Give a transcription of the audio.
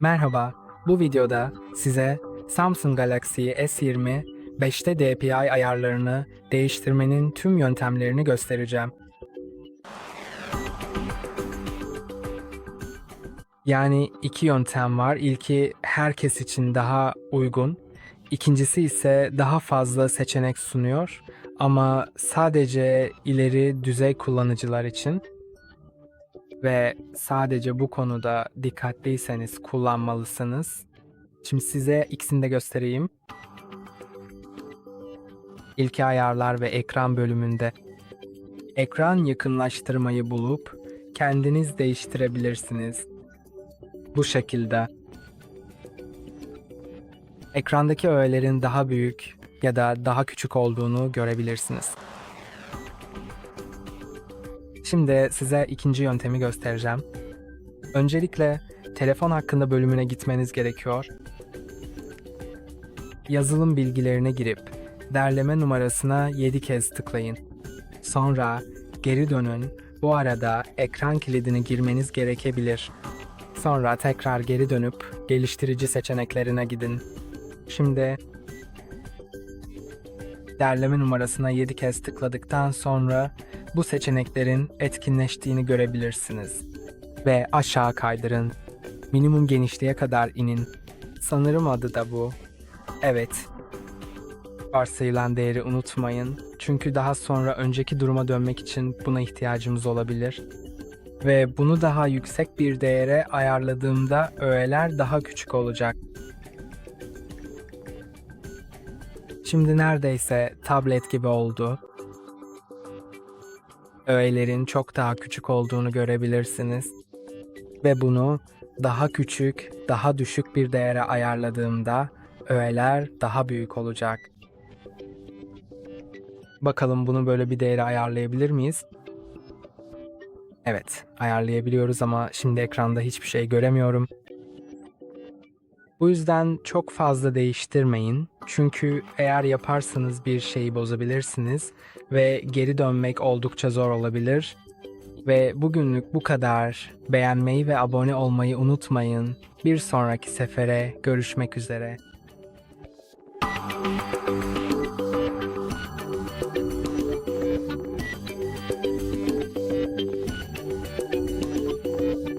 Merhaba, bu videoda size Samsung Galaxy S20 5'te DPI ayarlarını değiştirmenin tüm yöntemlerini göstereceğim. Yani iki yöntem var. İlki herkes için daha uygun. İkincisi ise daha fazla seçenek sunuyor ama sadece ileri düzey kullanıcılar için ve sadece bu konuda dikkatliyseniz kullanmalısınız. Şimdi size ikisini de göstereyim. İlki ayarlar ve ekran bölümünde ekran yakınlaştırmayı bulup kendiniz değiştirebilirsiniz. Bu şekilde ekrandaki öğelerin daha büyük ya da daha küçük olduğunu görebilirsiniz. Şimdi size ikinci yöntemi göstereceğim. Öncelikle telefon hakkında bölümüne gitmeniz gerekiyor. Yazılım bilgilerine girip derleme numarasına 7 kez tıklayın. Sonra geri dönün. Bu arada ekran kilidini girmeniz gerekebilir. Sonra tekrar geri dönüp geliştirici seçeneklerine gidin. Şimdi derleme numarasına 7 kez tıkladıktan sonra bu seçeneklerin etkinleştiğini görebilirsiniz. Ve aşağı kaydırın. Minimum genişliğe kadar inin. Sanırım adı da bu. Evet. Varsayılan değeri unutmayın. Çünkü daha sonra önceki duruma dönmek için buna ihtiyacımız olabilir. Ve bunu daha yüksek bir değere ayarladığımda öğeler daha küçük olacak. Şimdi neredeyse tablet gibi oldu. Öğelerin çok daha küçük olduğunu görebilirsiniz. Ve bunu daha küçük, daha düşük bir değere ayarladığımda öğeler daha büyük olacak. Bakalım bunu böyle bir değere ayarlayabilir miyiz? Evet, ayarlayabiliyoruz ama şimdi ekranda hiçbir şey göremiyorum. Bu yüzden çok fazla değiştirmeyin. Çünkü eğer yaparsanız bir şeyi bozabilirsiniz ve geri dönmek oldukça zor olabilir. Ve bugünlük bu kadar. Beğenmeyi ve abone olmayı unutmayın. Bir sonraki sefere görüşmek üzere.